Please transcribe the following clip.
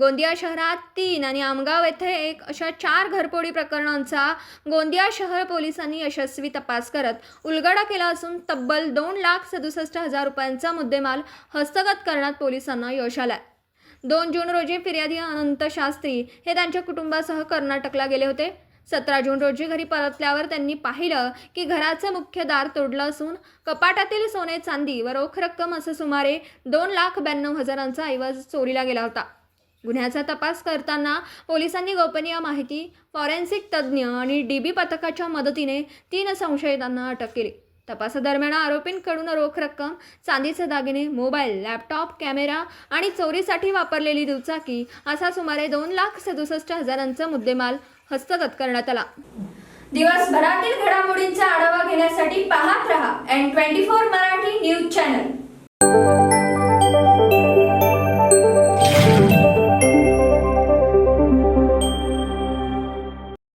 गोंदिया शहरात तीन आणि आमगाव येथे एक अशा चार घरपोडी प्रकरणांचा गोंदिया शहर पोलिसांनी यशस्वी तपास करत उलगडा केला असून तब्बल दोन लाख सदुसष्ट हजार रुपयांचा मुद्देमाल हस्तगत करण्यात पोलिसांना यश आलाय. दोन जून रोजी फिर्यादी अनंत शास्त्री हे त्यांच्या कुटुंबासह कर्नाटकला गेले होते. सतरा जून रोजी घरी परतल्यावर त्यांनी पाहिलं की घराचं मुख्य दार तोडलं असून कपाटातील सोने चांदी व रोख रक्कम असं सुमारे दोन लाख ब्याण्णव हजारांचा ऐवज चोरीला गेला होता. गुन्ह्याचा तपास करताना पोलिसांनी गोपनीय माहिती फॉरेन्सिक तज्ज्ञ आणि डी बी पथकाच्या मदतीने तीन संशयितांना अटक केली. तपासादरम्यान आरोपींकडून रोख रक्कम चांदीचे दागिने मोबाईल लॅपटॉप कॅमेरा आणि चोरीसाठी वापरलेली दुचाकी असा सुमारे दोन लाख सदुसष्ट हजारांचा मुद्देमाल हस्तगत करण्यात आला. दिवसभरातील घडामोडींचा आढावा घेण्यासाठी पाहत रहा N twenty four Marathi news channel.